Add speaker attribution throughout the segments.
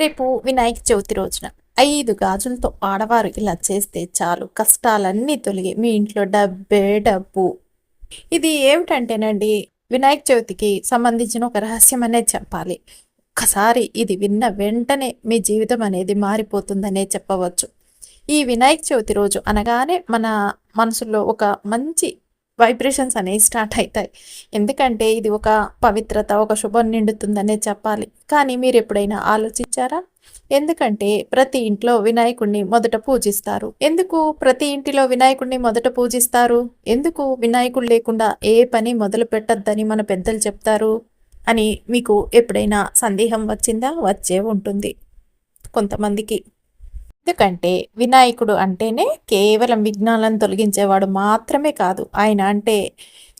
Speaker 1: రేపు వినాయక చవితి రోజున ఐదు గాజులతో ఆడవారు ఇలా చేస్తే చాలు. కష్టాలన్నీ తొలగి మీ ఇంట్లో డబ్బే డబ్బు. ఇది ఏమిటంటేనండి వినాయక చవితికి సంబంధించిన ఒక రహస్యం అనేది చెప్పాలి. ఒక్కసారి ఇది విన్న వెంటనే మీ జీవితం అనేది మారిపోతుందనే చెప్పవచ్చు. ఈ వినాయక చవితి రోజు అనగానే మన మనసులో ఒక మంచి వైబ్రేషన్స్ అనేవి స్టార్ట్ అవుతాయి. ఎందుకంటే ఇది ఒక పవిత్రత ఒక శుభం నిండుతుందనే చెప్పాలి. కానీ మీరు ఎప్పుడైనా ఆలోచించారా? ఎందుకంటే ప్రతి ఇంట్లో వినాయకుడిని మొదట పూజిస్తారు. ఎందుకు ప్రతి ఇంటిలో వినాయకుడిని మొదట పూజిస్తారు? ఎందుకు వినాయకుడు లేకుండా ఏ పని మొదలు పెట్టద్దని మన పెద్దలు చెప్తారు? అని మీకు ఎప్పుడైనా సందేహం వచ్చిందా? వచ్చే ఉంటుంది. కొంతమందికి ఎందుకంటే వినాయకుడు అంటేనే కేవలం విఘ్నాలను తొలగించేవాడు మాత్రమే కాదు. ఆయన అంటే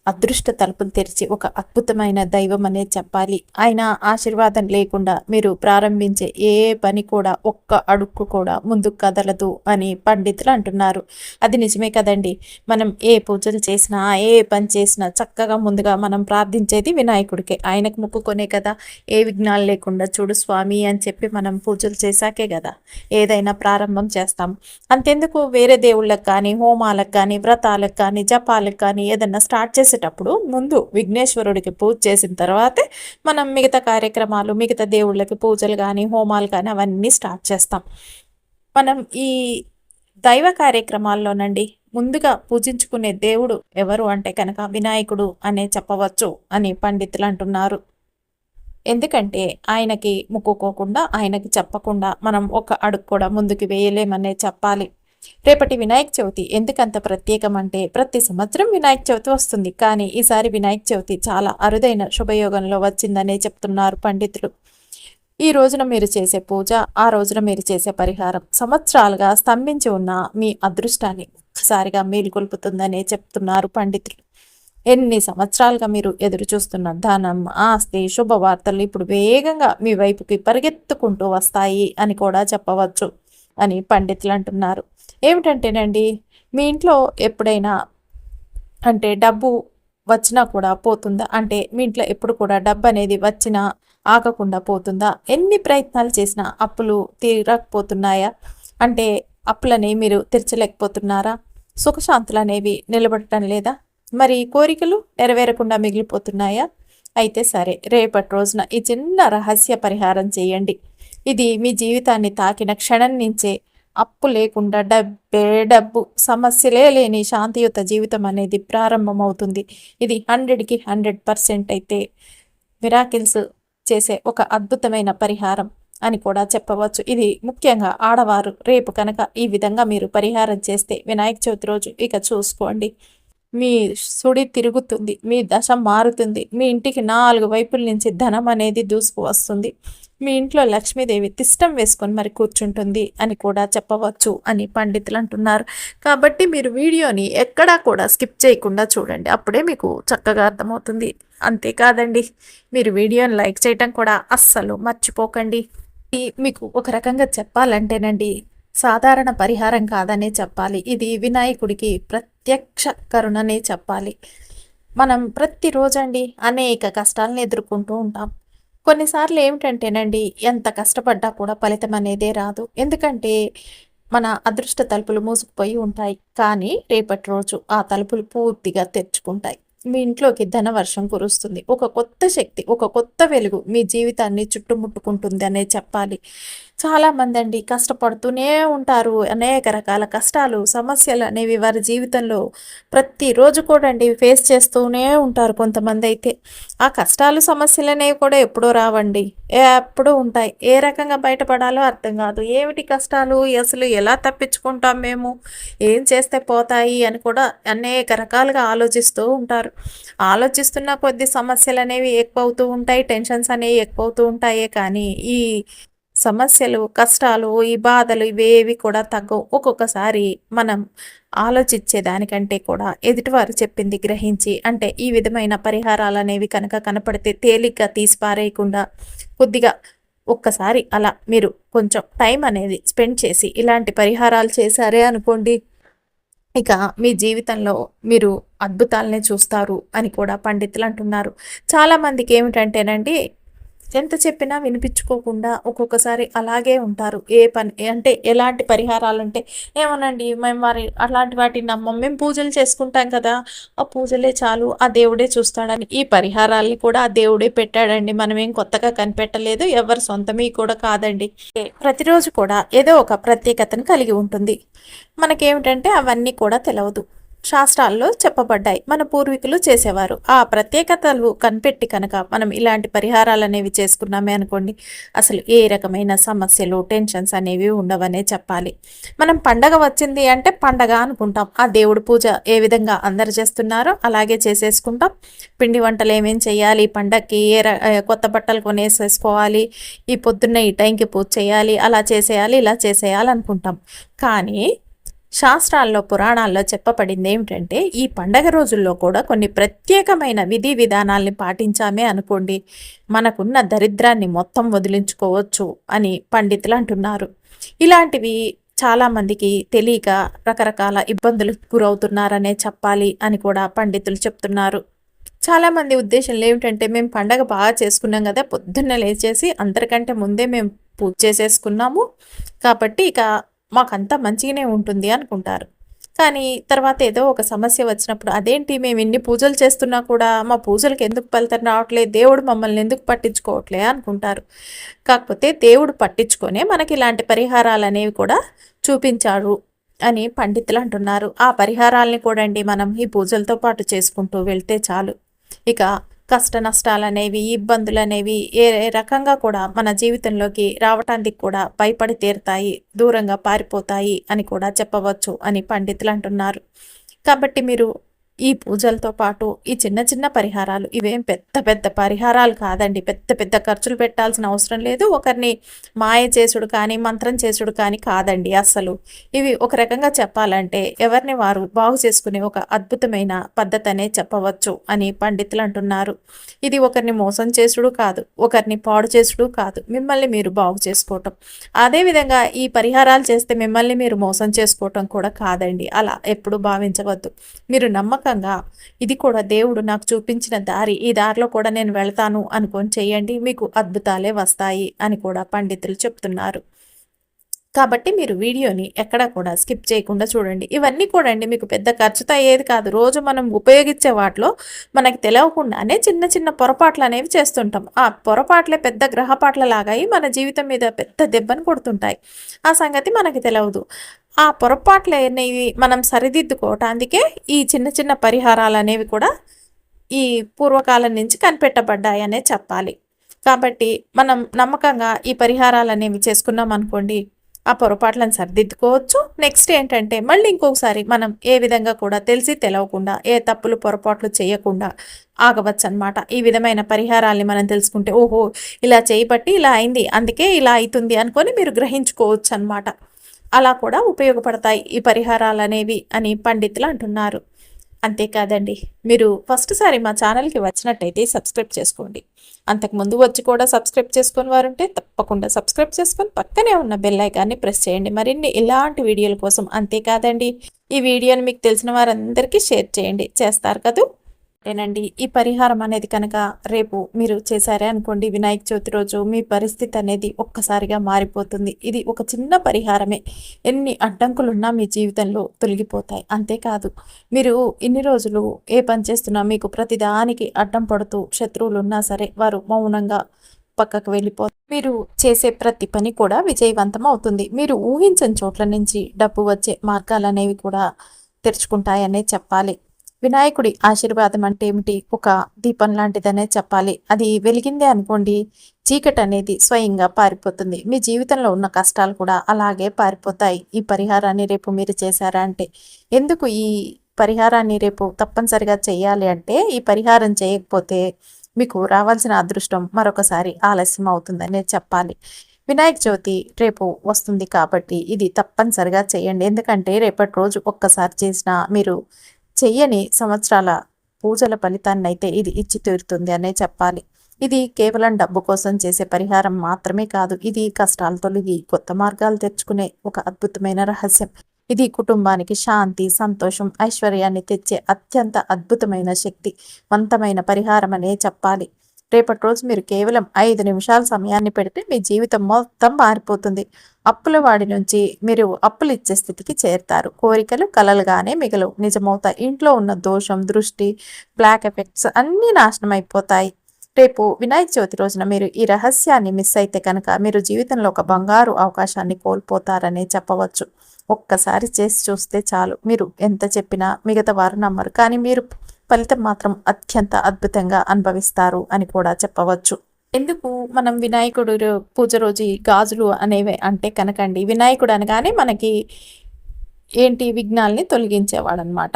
Speaker 1: అదృష్ట తలుపులు తెరిచి ఒక అద్భుతమైన దైవం అనే చెప్పాలి. ఆయన ఆశీర్వాదం లేకుండా మీరు ప్రారంభించే ఏ పని కూడా ఒక్క అడుక్కు కూడా ముందుకు కదలదు అని పండితులు అంటున్నారు. అది నిజమే కదండి. మనం ఏ పూజలు చేసినా ఏ పని చేసినా చక్కగా ముందుగా మనం ప్రార్థించేది వినాయకుడికే. ఆయనకు మొక్కుకొనే కదా. ఏ విఘ్నాలు లేకుండా చూడు స్వామి అని చెప్పి మనం పూజలు చేశాకే కదా. ఏదైనా ప్రారంభం చేస్తాం. అంతెందుకు? వేరే దేవుళ్ళకి కానీ హోమాలకు కానీ వ్రతాలకు కానీ జపాలకు కానీ ఏదైనా స్టార్ట్ చేసి చేసేటప్పుడు ముందు విఘ్నేశ్వరుడికి పూజ చేసిన తర్వాతే మనం మిగతా కార్యక్రమాలు మిగతా దేవుళ్ళకి పూజలు కానీ హోమాలు కానీ అవన్నీ స్టార్ట్ చేస్తాం. మనం ఈ దైవ కార్యక్రమాల్లోనండి ముందుగా పూజించుకునే దేవుడు ఎవరు అంటే కనుక వినాయకుడు అనే చెప్పవచ్చు అని పండితులు అంటున్నారు. ఎందుకంటే ఆయనకి ముక్కుకోకుండా ఆయనకి చెప్పకుండా మనం ఒక అడుగు కూడా ముందుకు వేయలేమనే చెప్పాలి. రేపటి వినాయక చవితి ఎందుకంత ప్రత్యేకం అంటే ప్రతి సంవత్సరం వినాయక చవితి వస్తుంది. కానీ ఈసారి వినాయక చవితి చాలా అరుదైన శుభయోగంలో వచ్చిందనే చెప్తున్నారు పండితులు. ఈ రోజున మీరు చేసే పూజ ఆ రోజున మీరు చేసే పరిహారం సంవత్సరాలుగా స్తంభించి ఉన్న మీ అదృష్టాన్ని ఒక్కసారిగా మేలుకొల్పుతుందనే చెప్తున్నారు పండితులు. ఎన్ని సంవత్సరాలుగా మీరు ఎదురు చూస్తున్న ధనం ఆస్తి శుభవార్తలు ఇప్పుడు వేగంగా మీ వైపుకి పరిగెత్తుకుంటూ వస్తాయి అని కూడా చెప్పవచ్చు అని పండితులు అంటున్నారు. ఏమిటంటేనండి మీ ఇంట్లో ఎప్పుడైనా అంటే డబ్బు వచ్చినా కూడా పోతుందా? అంటే మీ ఇంట్లో ఎప్పుడు కూడా డబ్బు అనేది వచ్చినా ఆగకుండా పోతుందా? ఎన్ని ప్రయత్నాలు చేసినా అప్పులు తీరకపోతున్నాయా? అంటే అప్పులని మీరు తెరచలేకపోతున్నారా? సుఖశాంతులు అనేవి నిలబడటం లేదా? మరి కోరికలు నెరవేరకుండా మిగిలిపోతున్నాయా? అయితే సరే రేపటి రోజున ఈ చిన్న రహస్య పరిహారం చేయండి. ఇది మీ జీవితాన్ని తాకిన క్షణం నుంచే అప్పు లేకుండా డబ్బే డబ్బు సమస్యలే లేని శాంతియుత జీవితం అనేది ప్రారంభమవుతుంది. ఇది హండ్రెడ్కి హండ్రెడ్ పర్సెంట్ అయితే మిరాకిల్స్ చేసే ఒక అద్భుతమైన పరిహారం అని కూడా చెప్పవచ్చు. ఇది ముఖ్యంగా ఆడవారు రేపు కనుక ఈ విధంగా మీరు పరిహారం చేస్తే వినాయక చవితి రోజు ఇక చూసుకోండి. మీ సుడి తిరుగుతుంది మీ దశ మారుతుంది మీ ఇంటికి నాలుగు వైపుల నుంచి ధనం అనేది దూసుకు వస్తుంది మీ ఇంట్లో లక్ష్మీదేవి తిష్టం వేసుకొని మరి కూర్చుంటుంది అని కూడా చెప్పవచ్చు అని పండితులు అంటున్నారు. కాబట్టి మీరు వీడియోని ఎక్కడా కూడా స్కిప్ చేయకుండా చూడండి. అప్పుడే మీకు చక్కగా అర్థమవుతుంది. అంతేకాదండి మీరు వీడియోని లైక్ చేయటం కూడా అస్సలు మర్చిపోకండి. మీకు ఒక రకంగా చెప్పాలంటేనండి సాధారణ పరిహారం కాదనే చెప్పాలి. ఇది వినాయకుడికి ప్రత్యక్ష కరుణనే చెప్పాలి. మనం ప్రతిరోజండి అనేక కష్టాలను ఎదుర్కొంటూ ఉంటాం. కొన్నిసార్లు ఏమిటంటేనండి ఎంత కష్టపడ్డా కూడా ఫలితం అనేదే రాదు. ఎందుకంటే మన అదృష్ట తలుపులు మూసుకుపోయి ఉంటాయి. కానీ రేపటి రోజు ఆ తలుపులు పూర్తిగా తెరుచుకుంటాయి. మీ ఇంట్లోకి ధనవర్షం కురుస్తుంది. ఒక కొత్త శక్తి ఒక కొత్త వెలుగు మీ జీవితాన్ని చుట్టుముట్టుకుంటుంది అనే చెప్పాలి. చాలామంది అండి కష్టపడుతూనే ఉంటారు. అనేక రకాల కష్టాలు సమస్యలు అనేవి వారి జీవితంలో ప్రతిరోజు కూడా అండి ఫేస్ చేస్తూనే ఉంటారు కొంతమంది అయితే. ఆ కష్టాలు సమస్యలు అనేవి కూడా ఎప్పుడూ రావండి. ఎప్పుడూ ఉంటాయి. ఏ రకంగా బయటపడాలో అర్థం కాదు. ఏమిటి కష్టాలు? అసలు ఎలా తప్పించుకుంటాం మేము? ఏం చేస్తే పోతాయి? అని కూడా అనేక రకాలుగా ఆలోచిస్తూ ఉంటారు. ఆలోచిస్తున్న కొద్ది సమస్యలు అనేవి ఎక్కువ అవుతూ ఉంటాయి. టెన్షన్స్ అనేవి ఎక్కువ అవుతూ ఉంటాయే కానీ ఈ సమస్యలు కష్టాలు ఈ బాధలు ఇవేవి కూడా తగ్గవు. ఒక్కొక్కసారి మనం ఆలోచించే దానికంటే కూడా ఎదుటివారు చెప్పింది గ్రహించి అంటే ఈ విధమైన పరిహారాలు అనేవి కనుక కనపడితే తేలిగ్గా తీసి పారేయకుండా కొద్దిగా ఒక్కసారి అలా మీరు కొంచెం టైం అనేది స్పెండ్ చేసి ఇలాంటి పరిహారాలు చేశారే అనుకోండి ఇక మీ జీవితంలో మీరు అద్భుతాలనే చూస్తారు అని కూడా పండితులు అంటున్నారు. చాలామందికి ఏమిటంటేనండి ఎంత చెప్పినా వినిపించుకోకుండా ఒక్కొక్కసారి అలాగే ఉంటారు. ఏ పని అంటే ఎలాంటి పరిహారాలు అంటే ఏమోనండి మేము వారి అలాంటి వాటిని నమ్మం. మేము పూజలు చేసుకుంటాం కదా ఆ పూజలే చాలు ఆ దేవుడే చూస్తాడని. ఈ పరిహారాల్ని కూడా ఆ దేవుడే పెట్టాడండి. మనం ఏం కొత్తగా కనిపెట్టలేదు ఎవరు సొంతమీ కూడా కాదండి. ప్రతిరోజు కూడా ఏదో ఒక ప్రత్యేకతను కలిగి ఉంటుంది. మనకేమిటంటే అవన్నీ కూడా తెలవదు. శాస్త్రాల్లో చెప్పబడ్డాయి. మన పూర్వీకులు చేసేవారు. ఆ ప్రత్యేకతలు కనిపెట్టి కనుక మనం ఇలాంటి పరిహారాలు అనేవి చేసుకున్నామే అనుకోండి అసలు ఏ రకమైన సమస్యలు టెన్షన్స్ అనేవి ఉండవనే చెప్పాలి. మనం పండగ వచ్చింది అంటే పండగ అనుకుంటాం. ఆ దేవుడు పూజ ఏ విధంగా అందరు చేస్తున్నారో అలాగే చేసేసుకుంటాం. పిండి వంటలు ఏమేం చేయాలి పండగకి ఏ కొత్త బట్టలు కొనేసేసుకోవాలి ఈ పొద్దున్న ఈ టైంకి పూజ చేయాలి అలా చేసేయాలి ఇలా చేసేయాలి అనుకుంటాం కానీ శాస్త్రాల్లో పురాణాల్లో చెప్పబడింది ఏమిటంటే ఈ పండగ రోజుల్లో కూడా కొన్ని ప్రత్యేకమైన విధి విధానాల్ని పాటించామే అనుకోండి. మనకున్న దరిద్రాన్ని మొత్తం వదిలించుకోవచ్చు అని పండితులు అంటున్నారు. ఇలాంటివి చాలామందికి తెలియక రకరకాల ఇబ్బందులకు గురవుతున్నారనే చెప్పాలి అని కూడా పండితులు చెప్తున్నారు. చాలామంది ఉద్దేశంలో ఏమిటంటే మేము పండగ బాగా చేసుకున్నాం కదా పొద్దున్న లేచేసి అందరికంటే ముందే మేము పూజ చేసేసుకున్నాము. కాబట్టి ఇక మాకంతా మంచిగానే ఉంటుంది అనుకుంటారు. కానీ తర్వాత ఏదో ఒక సమస్య వచ్చినప్పుడు అదేంటి మేము ఎన్ని పూజలు చేస్తున్నా కూడా మా పూజలకు ఎందుకు ఫలితం రావట్లేదు దేవుడు మమ్మల్ని ఎందుకు పట్టించుకోవట్లే అనుకుంటారు. కాకపోతే దేవుడు పట్టించుకొనే మనకి ఇలాంటి పరిహారాలు అనేవి కూడా చూపించాడు అని పండితులు అంటున్నారు. ఆ పరిహారాలని కూడా అండి మనం ఈ పూజలతో పాటు చేసుకుంటూ వెళ్తే చాలు. ఇక కష్ట నష్టాలు అనేవి ఇబ్బందులు అనేవి ఏ రకంగా కూడా మన జీవితంలోకి రావటానికి కూడా భయపడి తీరుతాయి దూరంగా పారిపోతాయి అని కూడా చెప్పవచ్చు అని పండితులు అంటున్నారు. కాబట్టి మీరు ఈ పూజలతో పాటు ఈ చిన్న చిన్న పరిహారాలు ఇవేం పెద్ద పెద్ద పరిహారాలు కాదండి. పెద్ద పెద్ద ఖర్చులు పెట్టాల్సిన అవసరం లేదు. ఒకరిని మాయ చేసుడు కానీ మంత్రం చేసుడు కానీ కాదండి అస్సలు. ఇవి ఒక రకంగా చెప్పాలంటే ఎవరిని వారు బాగు చేసుకునే ఒక అద్భుతమైన పద్ధతి చెప్పవచ్చు అని పండితులు అంటున్నారు. ఇది ఒకరిని మోసం చేసుడు కాదు ఒకరిని పాడు చేసుడు కాదు. మిమ్మల్ని మీరు బాగు చేసుకోవటం. అదేవిధంగా ఈ పరిహారాలు చేస్తే మిమ్మల్ని మీరు మోసం చేసుకోవటం కూడా కాదండి. అలా ఎప్పుడు భావించవద్దు. మీరు నమ్మకం ఖచ్చితంగా ఇది కూడా దేవుడు నాకు చూపించిన దారి. ఈ దారిలో కూడా నేను వెళ్తాను అనుకొని చేయండి మీకు అద్భుతాలే వస్తాయి అని కూడా పండితులు చెప్తున్నారు. కాబట్టి మీరు వీడియోని ఎక్కడా కూడా స్కిప్ చేయకుండా చూడండి. ఇవన్నీ కూడా అండి మీకు పెద్ద ఖర్చుతో అయ్యేది కాదు. రోజు మనం ఉపయోగించే వాటిలో మనకి తెలియకుండానే చిన్న చిన్న పొరపాట్లు అనేవి చేస్తుంటాం. ఆ పొరపాట్లే పెద్ద గ్రహపాట్ల లాగాయి మన జీవితం మీద పెద్ద దెబ్బను కొడుతుంటాయి. ఆ సంగతి మనకి తెలియదు ఆ పొరపాట్లు అనేవి మనం సరిదిద్దుకోవటానికే ఈ చిన్న చిన్న పరిహారాలు అనేవి కూడా ఈ పూర్వకాలం నుంచి కనిపెట్టబడ్డాయి అనే చెప్పాలి. కాబట్టి మనం నమ్మకంగా ఈ పరిహారాలు అనేవి చేసుకున్నాం అనుకోండి ఆ పొరపాట్లను సరిదిద్దుకోవచ్చు. నెక్స్ట్ ఏంటంటే మళ్ళీ ఇంకొకసారి మనం ఏ విధంగా కూడా తెలిసి తెలవకుండా ఏ తప్పులు పొరపాట్లు చేయకుండా ఆగవచ్చు అనమాట ఈ విధమైన పరిహారాల్ని మనం తెలుసుకుంటే ఓహో ఇలా చేయబట్టి ఇలా అయింది అందుకే ఇలా అవుతుంది అనుకొని మీరు గ్రహించుకోవచ్చు అనమాట అలా కూడా ఉపయోగపడతాయి ఈ పరిహారాలు అనేవి అని పండితులు అంటున్నారు. అంతేకాదండి మీరు ఫస్ట్ సారి మా ఛానల్కి వచ్చినట్టయితే సబ్స్క్రైబ్ చేసుకోండి. అంతకుముందు వచ్చి కూడా సబ్స్క్రైబ్ చేసుకుని వారుంటే తప్పకుండా సబ్స్క్రైబ్ చేసుకొని పక్కనే ఉన్న బెల్ ఐకాన్ని ప్రెస్ చేయండి. మరిన్ని ఇలాంటి వీడియోల కోసం అంతేకాదండి ఈ వీడియోని మీకు తెలిసిన వారందరికీ షేర్ చేయండి. చేస్తారు కదా? ఏనండి ఈ పరిహారం అనేది కనుక రేపు మీరు చేశారే అనుకోండి వినాయక చవితి రోజు మీ పరిస్థితి అనేది ఒక్కసారిగా మారిపోతుంది. ఇది ఒక చిన్న పరిహారమే. ఎన్ని అడ్డంకులున్నా మీ జీవితంలో తొలగిపోతాయి. అంతేకాదు మీరు ఇన్ని రోజులు ఏ పని చేస్తున్నా మీకు ప్రతిదానికి అడ్డం పడుతూ శత్రువులు ఉన్నా సరే వారు మౌనంగా పక్కకు వెళ్ళిపోతారు మీరు చేసే ప్రతి పని కూడా విజయవంతం అవుతుంది. మీరు ఊహించని చోట్ల నుంచి డబ్బు వచ్చే మార్గాలు అనేవి కూడా తెరుచుకుంటాయనే చెప్పాలి. వినాయకుడి ఆశీర్వాదం అంటే ఏమిటి? ఒక దీపం లాంటిదనే చెప్పాలి. అది వెలిగిందే అనుకోండి చీకటి అనేది స్వయంగా పారిపోతుంది. మీ జీవితంలో ఉన్న కష్టాలు కూడా అలాగే పారిపోతాయి. ఈ పరిహారాన్ని రేపు మీరు చేశారా అంటే ఎందుకు ఈ పరిహారాన్ని రేపు తప్పనిసరిగా చేయాలి అంటే ఈ పరిహారం చేయకపోతే మీకు రావాల్సిన అదృష్టం మరొకసారి ఆలస్యం అవుతుందనే చెప్పాలి. వినాయక చవితి రేపు వస్తుంది కాబట్టి ఇది తప్పనిసరిగా చేయండి. ఎందుకంటే రేపటి రోజు ఒక్కసారి చేసిన మీరు చెయ్యని సంవత్సరాల పూజల ఫలితాన్నైతే ఇది ఇచ్చి తీరుతుంది అనే చెప్పాలి. ఇది కేవలం డబ్బు కోసం చేసే పరిహారం మాత్రమే కాదు ఇది కష్టాలు తొలగి కొత్త మార్గాలు తెచ్చుకునే ఒక అద్భుతమైన రహస్యం. ఇది కుటుంబానికి శాంతి సంతోషం ఐశ్వర్యాన్ని తెచ్చే అత్యంత అద్భుతమైన శక్తి వంతమైన పరిహారం అనే చెప్పాలి. రేపటి రోజు మీరు కేవలం ఐదు నిమిషాల సమయాన్ని పెడితే మీ జీవితం మొత్తం మారిపోతుంది. అప్పుల వాడి నుంచి మీరు అప్పులు ఇచ్చే స్థితికి చేరుతారు. కోరికలు కలలుగానే మిగలవు. నిజమవుతాయి ఇంట్లో ఉన్న దోషం దృష్టి బ్లాక్ ఎఫెక్ట్స్ అన్నీ నాశనం అయిపోతాయి. రేపు వినాయక చవితి రోజున మీరు ఈ రహస్యాన్ని మిస్ అయితే కనుక మీరు జీవితంలో ఒక బంగారు అవకాశాన్ని కోల్పోతారనే చెప్పవచ్చు. ఒక్కసారి చేసి చూస్తే చాలు. మీరు ఎంత చెప్పినా మిగతా వారు నమ్మరు. కానీ మీరు ఫలితం మాత్రం అత్యంత అద్భుతంగా అనుభవిస్తారు అని కూడా చెప్పవచ్చు. ఎందుకు? మనం వినాయకుడు పూజ రోజు గాజులు అనేవి అంటే కనకండి వినాయకుడు అనగానే మనకి ఏంటి విఘ్నాల్ని తొలగించేవాడు అనమాట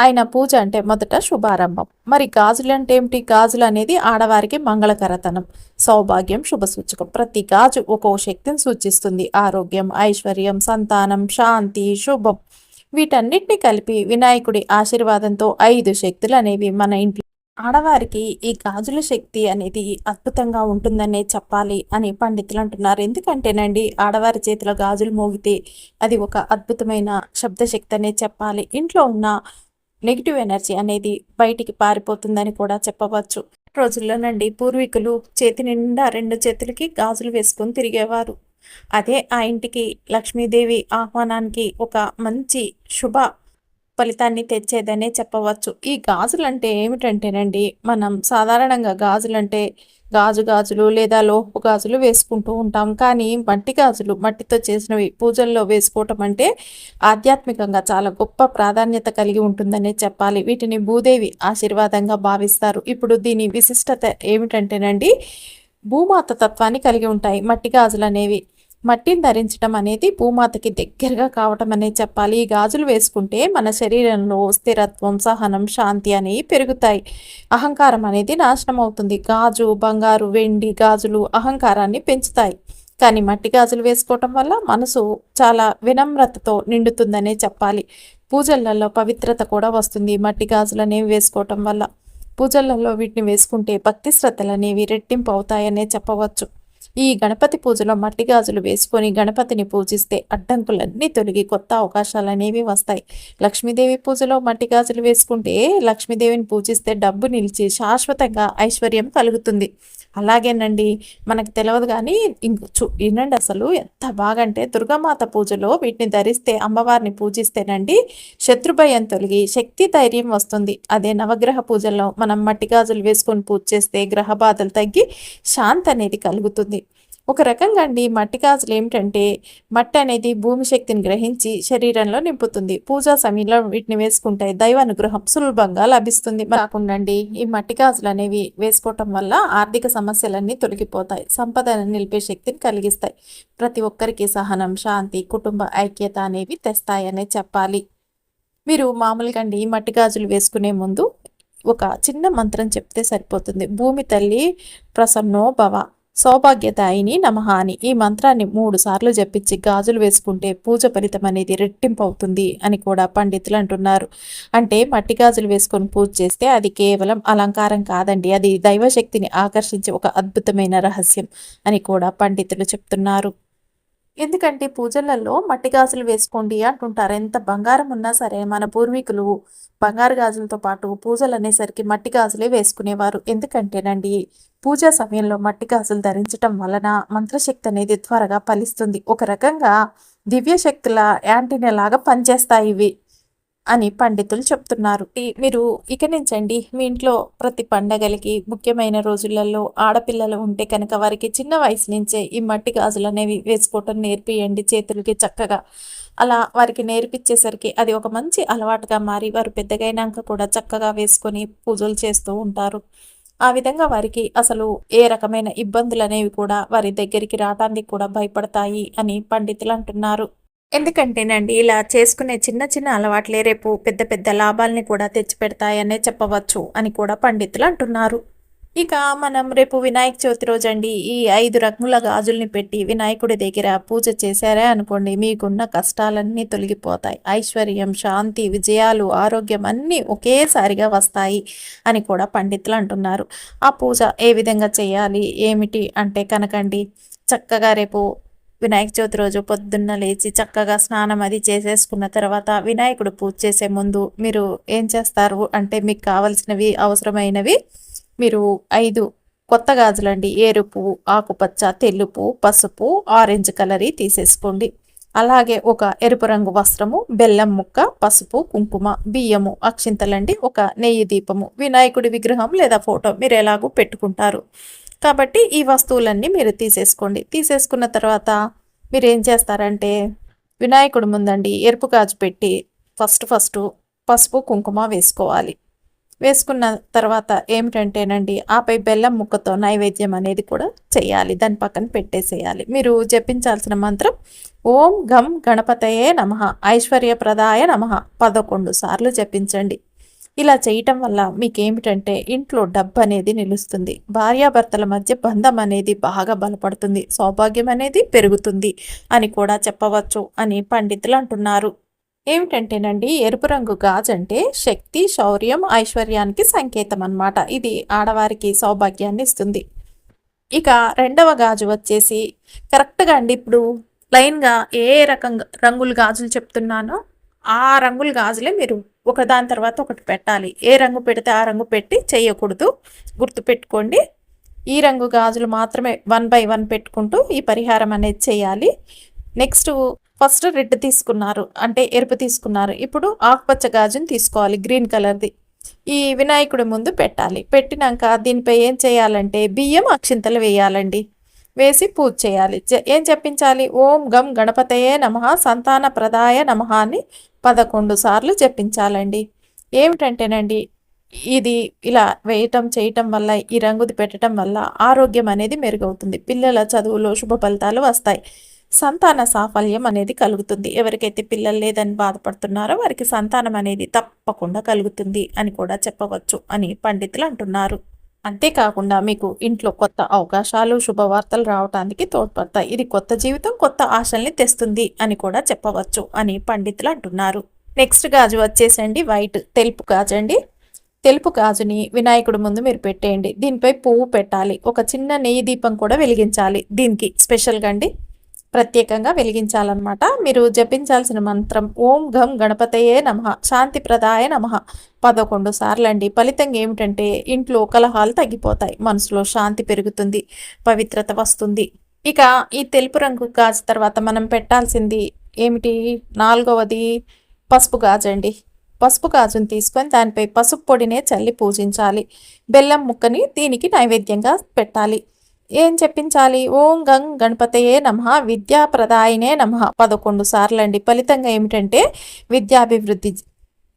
Speaker 1: ఆయన పూజ అంటే మొదట శుభారంభం. మరి గాజులు అంటే ఏమిటి? గాజులు అనేది ఆడవారికి మంగళకరతనం సౌభాగ్యం శుభ సూచకం. ప్రతి గాజు ఒక్కో శక్తిని సూచిస్తుంది. ఆరోగ్యం ఐశ్వర్యం సంతానం శాంతి శుభం. వీటన్నిటిని కలిపి వినాయకుడి ఆశీర్వాదంతో ఐదు శక్తులు అనేవి మన ఇంట్లో. ఆడవారికి ఈ గాజుల శక్తి అనేది అద్భుతంగా ఉంటుందనే చెప్పాలి అని పండితులు అంటున్నారు. ఎందుకంటేనండి ఆడవారి చేతిలో గాజులు మోగితే అది ఒక అద్భుతమైన శబ్దశక్తి అనే చెప్పాలి. ఇంట్లో ఉన్న నెగిటివ్ ఎనర్జీ అనేది బయటికి పారిపోతుందని కూడా చెప్పవచ్చు. రోజుల్లోనండి పూర్వీకులు చేతి నిండా రెండు చేతులకి గాజులు వేసుకొని తిరిగేవారు. అదే ఆ ఇంటికి లక్ష్మీదేవి ఆహ్వానానికి ఒక మంచి శుభ ఫలితాన్ని తెచ్చేదనే చెప్పవచ్చు. ఈ గాజులు అంటే ఏమిటంటేనండి మనం సాధారణంగా గాజులంటే గాజు గాజులు లేదా లోహపు గాజులు వేసుకుంటూ ఉంటాం. కానీ మట్టి గాజులు మట్టితో చేసినవి పూజల్లో వేసుకోవటం అంటే ఆధ్యాత్మికంగా చాలా గొప్ప ప్రాధాన్యత కలిగి ఉంటుందనే చెప్పాలి. వీటిని భూదేవి ఆశీర్వాదంగా భావిస్తారు. ఇప్పుడు దీని విశిష్టత ఏమిటంటేనండి భూమాత తత్వాన్ని కలిగి ఉంటాయి. మట్టి గాజులు అనేవి మట్టిని ధరించడం అనేది భూమాతకి దగ్గరగా కావటం అనేది చెప్పాలి. ఈ గాజులు వేసుకుంటే మన శరీరంలో స్థిరత్వం సహనం శాంతి అనేవి పెరుగుతాయి. అహంకారం అనేది నాశనం అవుతుంది. గాజు బంగారు వెండి గాజులు అహంకారాన్ని పెంచుతాయి. కానీ మట్టి గాజులు వేసుకోవటం వల్ల మనసు చాలా వినమ్రతతో నిండుతుందనే చెప్పాలి. పూజలలో పవిత్రత కూడా వస్తుంది మట్టి గాజులు అనేవి వేసుకోవటం వల్ల. పూజలలో వీటిని వేసుకుంటే భక్తి శ్రద్ధలు అనేవి రెట్టింపు అవుతాయనే చెప్పవచ్చు. ఈ గణపతి పూజలో మట్టి గాజులు వేసుకొని గణపతిని పూజిస్తే అడ్డంకులన్నీ తొలగి కొత్త అవకాశాలు అనేవి వస్తాయి. లక్ష్మీదేవి పూజలో మట్టి గాజులు వేసుకుంటే లక్ష్మీదేవిని పూజిస్తే డబ్బు నిలిచి శాశ్వతంగా ఐశ్వర్యం కలుగుతుంది. అలాగేనండి మనకు తెలియదు కానీ ఇంకొచ్చు చూ వినండి అసలు ఎంత బాగంటే దుర్గామాత పూజలో వీటిని ధరిస్తే అమ్మవారిని పూజిస్తేనండి శత్రుభయం తొలగి శక్తి ధైర్యం వస్తుంది. అదే నవగ్రహ పూజల్లో మనం మట్టి గాజులు వేసుకొని పూజ చేస్తే గ్రహ బాధలు తగ్గి శాంతి అనేది కలుగుతుంది. ఒక రకంగా అండి మట్టి గాజులు ఏమిటంటే మట్టి అనేది భూమి శక్తిని గ్రహించి శరీరంలో నింపుతుంది. పూజా సమయంలో వీటిని వేసుకుంటే దైవ అనుగ్రహం సులభంగా లభిస్తుంది. కాకుండా ఈ మట్టి గాజులు అనేవి వేసుకోవటం వల్ల ఆర్థిక సమస్యలన్నీ తొలగిపోతాయి. సంపదను నిలిపే శక్తిని కలిగిస్తాయి. ప్రతి ఒక్కరికి సహనం శాంతి కుటుంబ ఐక్యత అనేవి తెస్తాయనే చెప్పాలి. మీరు మామూలుగా అండి మట్టి గాజులు వేసుకునే ముందు ఒక చిన్న మంత్రం చెప్తే సరిపోతుంది. భూమి తల్లి ప్రసన్నో భవ. సౌభాగ్యదాయిని నమహాని అని ఈ మంత్రాన్ని మూడు సార్లు జపించి గాజులు వేసుకుంటే పూజ ఫలితం అనేది రెట్టింపు అవుతుంది అని కూడా పండితులు అంటున్నారు. అంటే మట్టి గాజులు వేసుకొని పూజ చేస్తే అది కేవలం అలంకారం కాదండి అది దైవశక్తిని ఆకర్షించే ఒక అద్భుతమైన రహస్యం అని కూడా పండితులు చెప్తున్నారు. ఎందుకంటే పూజలలో మట్టి గాజులు వేసుకోండి అంటుంటారు. ఎంత బంగారం ఉన్నా సరే మన పూర్వీకులు బంగారు గాజులతో పాటు పూజలు అనేసరికి మట్టి గాజులే వేసుకునేవారు. ఎందుకంటేనండి పూజా సమయంలో మట్టి గాజులు ధరించటం వలన మంత్రశక్తి అనేది త్వరగా ఫలిస్తుంది. ఒక రకంగా దివ్య శక్తుల యాంటీనే లాగా పనిచేస్తాయి ఇవి. అని పండితులు చెప్తున్నారు. మీరు ఇక నుంచండి మీ ఇంట్లో ప్రతి పండగలకి ముఖ్యమైన రోజులలో ఆడపిల్లలు ఉంటే కనుక వారికి చిన్న వయసు నుంచే ఈ మట్టి గాజులు అనేవి వేసుకోవటం నేర్పియండి చేతులకి చక్కగా. అలా వారికి నేర్పించేసరికి అది ఒక మంచి అలవాటుగా మారి వారు పెద్దగైనాక కూడా చక్కగా వేసుకొని పూజలు చేస్తూ ఉంటారు. ఆ విధంగా వారికి అసలు ఏ రకమైన ఇబ్బందులు అనేవి కూడా వారి దగ్గరికి రావడానికి కూడా భయపడతాయి అని పండితులు అంటున్నారు. ఎందుకంటేనండి ఇలా చేసుకునే చిన్న చిన్న అలవాట్లే రేపు పెద్ద పెద్ద లాభాలని కూడా తెచ్చిపెడతాయనే చెప్పవచ్చు అని కూడా పండితులు అంటున్నారు. ఇక మనం రేపు వినాయక చవితి రోజు అండి ఈ ఐదు రకముల గాజుల్ని పెట్టి వినాయకుడి దగ్గర పూజ చేశారే అనుకోండి మీకున్న కష్టాలన్నీ తొలగిపోతాయి. ఐశ్వర్యం శాంతి విజయాలు ఆరోగ్యం అన్నీ ఒకేసారిగా వస్తాయి అని కూడా పండితులు అంటున్నారు. ఆ పూజ ఏ విధంగా చేయాలి ఏమిటి అంటే కనకండి చక్కగా రేపు వినాయక చవితి రోజు పొద్దున్న లేచి చక్కగా స్నానం అది చేసేసుకున్న తర్వాత వినాయకుడు పూజ చేసే ముందు మీరు ఏం చేస్తారు? అంటే మీకు కావలసినవి అవసరమైనవి మీరు ఐదు కొత్త గాజులండి. ఎరుపు ఆకుపచ్చ తెలుపు పసుపు ఆరెంజ్ కలర్ తీసేసుకోండి. అలాగే ఒక ఎరుపు రంగు వస్త్రము బెల్లం ముక్క పసుపు కుంకుమ బియ్యము అక్షింతలండి ఒక నెయ్యి దీపము వినాయకుడి విగ్రహం లేదా ఫోటో మీరు ఎలాగూ పెట్టుకుంటారు. కాబట్టి ఈ వస్తువులన్నీ మీరు తీసేసుకోండి. తీసేసుకున్న తర్వాత మీరు ఏం చేస్తారంటే వినాయకుడి ముందండి ఎరుపు గాజు పెట్టి ఫస్ట్ ఫస్ట్ పసుపు కుంకుమ వేసుకోవాలి. వేసుకున్న తర్వాత ఏమిటంటేనండి ఆపై బెల్లం ముక్కతో నైవేద్యం అనేది కూడా చేయాలి. దాని పక్కన పెట్టేసేయాలి. మీరు జపించాల్సిన మంత్రం ఓం గం గణపతయే నమ ఐశ్వర్యప్రదాయ నమ పదకొండు సార్లు జపించండి. ఇలా చేయటం వల్ల మీకేమిటంటే ఇంట్లో డబ్బు అనేది నిలుస్తుంది. భార్యాభర్తల మధ్య బంధం అనేది బాగా బలపడుతుంది. సౌభాగ్యం అనేది పెరుగుతుంది అని కూడా చెప్పవచ్చు అని పండితులు అంటున్నారు. ఏమిటంటేనండి ఎరుపు రంగు గాజు అంటే శక్తి శౌర్యం ఐశ్వర్యానికి సంకేతం అన్నమాట ఇది ఆడవారికి సౌభాగ్యాన్ని ఇస్తుంది. ఇక రెండవ గాజు వచ్చేసి కరెక్ట్గా అండి ఇప్పుడు లైన్గా ఏ రకంగా రంగుల గాజులు చెప్తున్నానో ఆ రంగుల గాజులే మీరు ఒక దాని తర్వాత ఒకటి పెట్టాలి. ఏ రంగు పెడితే ఆ రంగు పెట్టి చేయకూడదు. గుర్తు పెట్టుకోండి ఈ రంగు గాజులు మాత్రమే వన్ బై వన్ పెట్టుకుంటూ ఈ పరిహారం అనేది చేయాలి. నెక్స్ట్ ఫస్ట్ రెడ్ తీసుకున్నారు. అంటే ఎరుపు తీసుకున్నారు. ఇప్పుడు ఆకుపచ్చ గాజుని తీసుకోవాలి. గ్రీన్ కలర్ది. ఈ వినాయకుడి ముందు పెట్టాలి. పెట్టినాక దీనిపై ఏం చేయాలంటే బియ్యం అక్షింతలు వేయాలండి. వేసి పూజ చేయాలి. ఏం చెప్పించాలి? ఓం గం గణపతయే నమ సంతాన ప్రదాయ నమ అని పదకొండు సార్లు చెప్పించాలండి ఏమిటంటేనండి ఇది ఇలా వేయటం చేయటం వల్ల ఈ రంగుది పెట్టడం వల్ల ఆరోగ్యం అనేది మెరుగవుతుంది. పిల్లల చదువులో శుభ ఫలితాలు వస్తాయి. సంతాన సాఫల్యం అనేది కలుగుతుంది. ఎవరికైతే పిల్లలు లేదని బాధపడుతున్నారో వారికి సంతానం అనేది తప్పకుండా కలుగుతుంది అని కూడా చెప్పవచ్చు అని పండితులు అంటున్నారు. అంతేకాకుండా మీకు ఇంట్లో కొత్త అవకాశాలు శుభవార్తలు రావడానికి తోడ్పడతాయి. ఇది కొత్త జీవితం కొత్త ఆశల్ని తెస్తుంది అని కూడా చెప్పవచ్చు అని పండితులు అంటున్నారు. నెక్స్ట్ గాజు వచ్చేసండి వైట్. తెలుపు గాజు అండి. తెలుపు గాజుని వినాయకుడి ముందు మీరు పెట్టేయండి. దీనిపై పువ్వు పెట్టాలి. ఒక చిన్న నెయ్యి దీపం కూడా వెలిగించాలి. దీనికి స్పెషల్గా అండి ప్రత్యేకంగా వెలిగించాలన్నమాట. మీరు జపించాల్సిన మంత్రం ఓం గం గణపతయే నమ. శాంతి ప్రదాయ నమ. పదకొండు సార్లు అండి ఫలితం ఏమిటంటే ఇంట్లో కలహాలు తగ్గిపోతాయి. మనసులో శాంతి పెరుగుతుంది. పవిత్రత వస్తుంది. ఇక ఈ తెలుపు రంగు గాజు తర్వాత మనం పెట్టాల్సింది ఏమిటి? నాలుగవది పసుపు గాజు అండి పసుపు గాజును తీసుకొని దానిపై పసుపు పొడినే చల్లి పూజించాలి. బెల్లం ముక్కని దీనికి నైవేద్యంగా పెట్టాలి. ఏం చెప్పించాలి? ఓం గంగ్ గణపతయే నమ విద్యాప్రదాయనే నమ. పదకొండు సార్లు అండి ఫలితంగా ఏమిటంటే విద్యాభివృద్ధి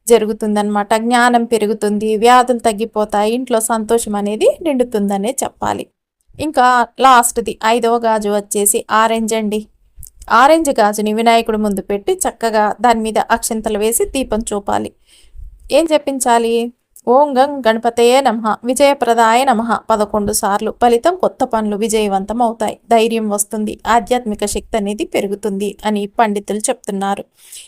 Speaker 1: జరుగుతుందన్నమాట. జ్ఞానం పెరుగుతుంది వ్యాధులు తగ్గిపోతాయి ఇంట్లో సంతోషం అనేది నిండుతుందనే చెప్పాలి. ఇంకా లాస్ట్ది ఐదవ గాజు వచ్చేసి ఆరెంజ్ అండి. ఆరెంజ్ గాజుని వినాయకుడి ముందు పెట్టి చక్కగా దాని మీద అక్షంతలు వేసి దీపం చూపాలి. ఏం చెప్పించాలి? ఓం గం గణపతయే నమ. విజయప్రదాయ నమ. పదకొండు సార్లు ఫలితం కొత్త పనులు విజయవంతం అవుతాయి ధైర్యం వస్తుంది. ఆధ్యాత్మిక శక్తి అనేది పెరుగుతుంది అని పండితులు చెప్తున్నారు.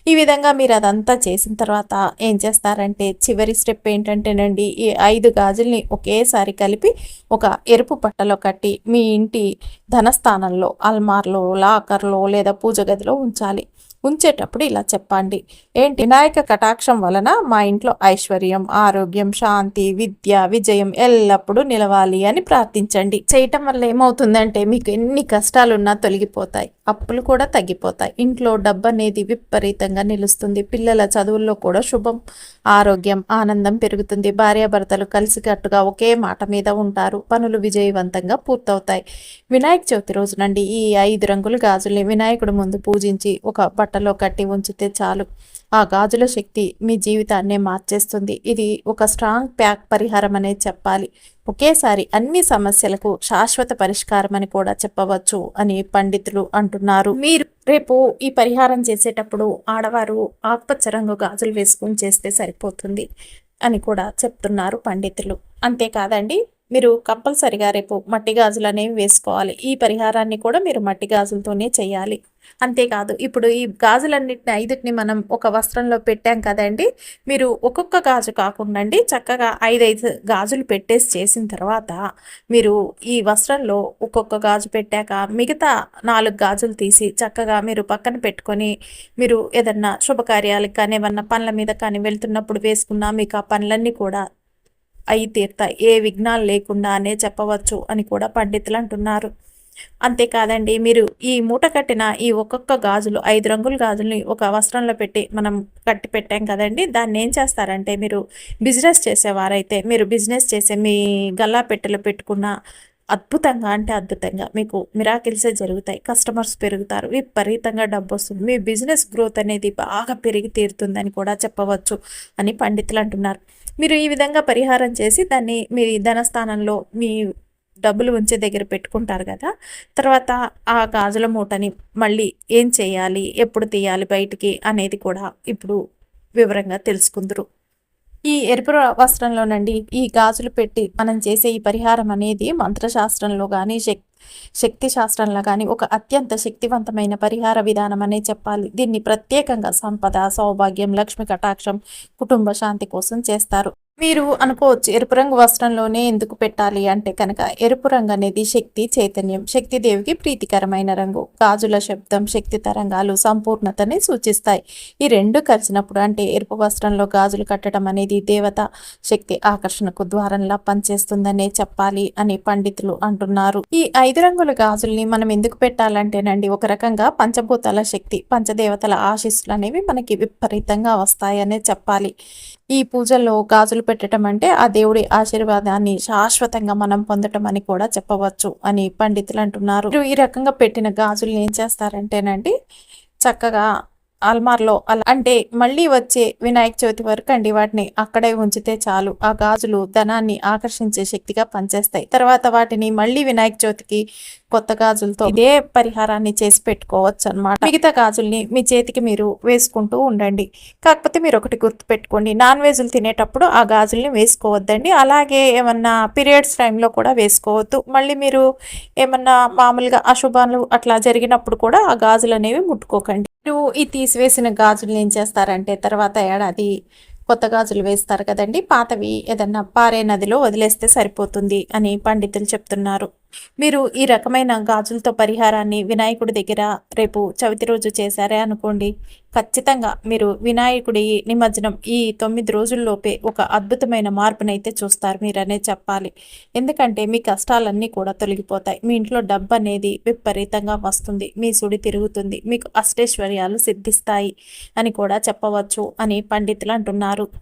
Speaker 1: ఈ విధంగా మీరు అదంతా చేసిన తర్వాత ఏం చేస్తారంటే చివరి స్టెప్ ఏంటంటేనండి ఈ ఐదు గాజుల్ని ఒకేసారి కలిపి ఒక ఎరుపు పట్టలో కట్టి మీ ఇంటి ధనస్థానంలో అల్మార్లో లాకర్లో లేదా పూజ గదిలో ఉంచాలి. ఉంచేటప్పుడు ఇలా చెప్పండి. ఏంటి? వినాయక కటాక్షం వలన మా ఇంట్లో ఐశ్వర్యం ఆరోగ్యం శాంతి విద్య విజయం ఎల్లప్పుడూ నిలవాలి అని ప్రార్థించండి. చేయటం వల్ల ఏమవుతుందంటే మీకు ఎన్ని కష్టాలున్నా తొలగిపోతాయి. అప్పులు కూడా తగ్గిపోతాయి. ఇంట్లో డబ్బు అనేది విపరీతంగా నిలుస్తుంది. పిల్లల చదువుల్లో కూడా శుభం ఆరోగ్యం ఆనందం పెరుగుతుంది. భార్యాభర్తలు కలిసికట్టుగా ఒకే మాట మీద ఉంటారు. పనులు విజయవంతంగా పూర్తవుతాయి. వినాయక చవితి రోజునండి. ఈ ఐదు రంగుల గాజుల్ని వినాయకుడు ముందు పూజించి ఒక బట్టలో కట్టి ఉంచితే చాలు. ఆ గాజుల శక్తి మీ జీవితాన్నే మార్చేస్తుంది. ఇది ఒక స్ట్రాంగ్ ప్యాక్ పరిహారం అనే చెప్పాలి. ఒకేసారి అన్ని సమస్యలకు శాశ్వత పరిష్కారం అని కూడా చెప్పవచ్చు అని పండితులు అంటున్నారు. మీరు రేపు ఈ పరిహారం చేసేటప్పుడు ఆడవారు ఆకుపచ్చ రంగు గాజులు వేసుకుని చేస్తే సరిపోతుంది అని కూడా చెప్తున్నారు పండితులు. అంతేకాదండి మీరు కంపల్సరిగా రేపు మట్టి గాజులు అనేవి వేసుకోవాలి. ఈ పరిహారాన్ని కూడా మీరు మట్టి గాజులతోనే చేయాలి. అంతేకాదు ఇప్పుడు ఈ గాజులన్నిటిని ఐదుటిని మనం ఒక వస్త్రంలో పెట్టాం కదండి మీరు ఒక్కొక్క గాజు కాకుండా చక్కగా ఐదైదు గాజులు పెట్టేసి చేసిన తర్వాత మీరు ఈ వస్త్రంలో ఒక్కొక్క గాజు పెట్టాక మిగతా నాలుగు గాజులు తీసి చక్కగా మీరు పక్కన పెట్టుకొని మీరు ఏదన్నా శుభకార్యాలకు కానీ ఏమన్నా పనుల మీద కానీ వెళ్తున్నప్పుడు వేసుకున్నా మీకు ఆ పనులన్నీ కూడా అయి తీర్తాయి ఏ విఘ్నాలు లేకుండానే చెప్పవచ్చు అని కూడా పండితులు అంటున్నారు. అంతేకాదండి మీరు ఈ మూట కట్టిన ఈ ఒక్కొక్క గాజులు ఐదు రంగుల గాజుల్ని ఒక వస్త్రంలో పెట్టి మనం కట్టి పెట్టాం కదండి దాన్ని ఏం చేస్తారంటే మీరు బిజినెస్ చేసేవారైతే మీరు బిజినెస్ చేసే మీ గల్లా పెట్టెలు పెట్టుకున్న అద్భుతంగా అంటే అద్భుతంగా మీకు మిరాకిల్సే జరుగుతాయి. కస్టమర్స్ పెరుగుతారు. విపరీతంగా డబ్బు వస్తుంది మీ బిజినెస్ గ్రోత్ అనేది బాగా పెరిగి తీరుతుందని కూడా చెప్పవచ్చు అని పండితులు అంటున్నారు. మీరు ఈ విధంగా పరిహారం చేసి దాన్ని మీ ధనస్థానంలో మీ డబ్బులు ఉంచే దగ్గర పెట్టుకుంటారు కదా. తర్వాత ఆ గాజుల మూటని మళ్ళీ ఏం చేయాలి? ఎప్పుడు తీయాలి? బయటికి? అనేది కూడా ఇప్పుడు వివరంగా తెలుసుకుందరు. ఈ ఎరుపు వస్త్రంలో వస్త్రంలోనండి ఈ గాజులు పెట్టి మనం చేసే ఈ పరిహారం అనేది మంత్రశాస్త్రంలో కానీ శక్ శక్తి శాస్త్రంలో కానీ ఒక అత్యంత శక్తివంతమైన పరిహార విధానం అనే చెప్పాలి. దీన్ని ప్రత్యేకంగా సంపద సౌభాగ్యం లక్ష్మి కటాక్షం కుటుంబ శాంతి కోసం చేస్తారు. మీరు అనుకోవచ్చు ఎరుపు రంగు వస్త్రంలోనే ఎందుకు పెట్టాలి అంటే కనుక ఎరుపు రంగు అనేది శక్తి చైతన్యం శక్తిదేవికి ప్రీతికరమైన రంగు. గాజుల శబ్దం శక్తి తరంగాలు సంపూర్ణతని సూచిస్తాయి. ఈ రెండు కలిసినప్పుడు అంటే ఎరుపు వస్త్రంలో గాజులు కట్టడం అనేది దేవత శక్తి ఆకర్షణకు ద్వారంలా పనిచేస్తుందనే చెప్పాలి అని పండితులు అంటున్నారు. ఈ ఐదు రంగుల గాజుల్ని మనం ఎందుకు పెట్టాలంటేనండి ఒక రకంగా పంచభూతాల శక్తి పంచదేవతల ఆశీస్సులు అనేవి మనకి విపరీతంగా వస్తాయనే చెప్పాలి. ఈ పూజల్లో గాజులు పెట్టడం అంటే ఆ దేవుడి ఆశీర్వాదాన్ని శాశ్వతంగా మనం పొందటం అని కూడా చెప్పవచ్చు అని పండితులు అంటున్నారు. ఈ రకంగా పెట్టిన గాజులు ఏం చేస్తారంటేనండి చక్కగా అల్మార్లో అలా అంటే మళ్ళీ వచ్చే వినాయక చవితి వరకు అండి వాటిని అక్కడే ఉంచితే చాలు. ఆ గాజులు ధనాన్ని ఆకర్షించే శక్తిగా పనిచేస్తాయి. తర్వాత వాటిని మళ్ళీ వినాయక చవితికి కొత్త గాజులతో ఇదే పరిహారాన్ని చేసి పెట్టుకోవచ్చు అన్నమాట మిగతా గాజుల్ని మీ చేతికి మీరు వేసుకుంటూ ఉండండి. కాకపోతే మీరు ఒకటి గుర్తు పెట్టుకోండి. నాన్ వెజ్లు తినేటప్పుడు ఆ గాజుల్ని వేసుకోవద్దండి. అలాగే ఏమన్నా పీరియడ్స్ టైంలో కూడా వేసుకోవద్దు. మళ్ళీ మీరు ఏమన్నా మామూలుగా అశుభాలు అట్లా జరిగినప్పుడు కూడా ఆ గాజులు అనేవి ముట్టుకోకండి. మీరు ఈ తీసివేసిన గాజులు ఏం చేస్తారంటే తర్వాత ఏడాది కొత్త గాజులు వేస్తారు కదండి పాతవి ఏదన్నా పారే నదిలో వదిలేస్తే సరిపోతుంది అని పండితులు చెప్తున్నారు. మీరు ఈ రకమైన గాజులతో పరిహారాన్ని వినాయకుడి దగ్గర రేపు చవితి రోజు చేశారే అనుకోండి ఖచ్చితంగా మీరు వినాయకుడి నిమజ్జనం ఈ తొమ్మిది రోజుల్లోపే ఒక అద్భుతమైన మార్పునైతే చూస్తారు మీరనే చెప్పాలి. ఎందుకంటే మీ కష్టాలన్నీ కూడా తొలగిపోతాయి. మీ ఇంట్లో డబ్బు అనేది విపరీతంగా వస్తుంది మీ సుడి తిరుగుతుంది మీకు అష్టైశ్వర్యాలు సిద్ధిస్తాయి అని కూడా చెప్పవచ్చు అని పండితులు అంటున్నారు.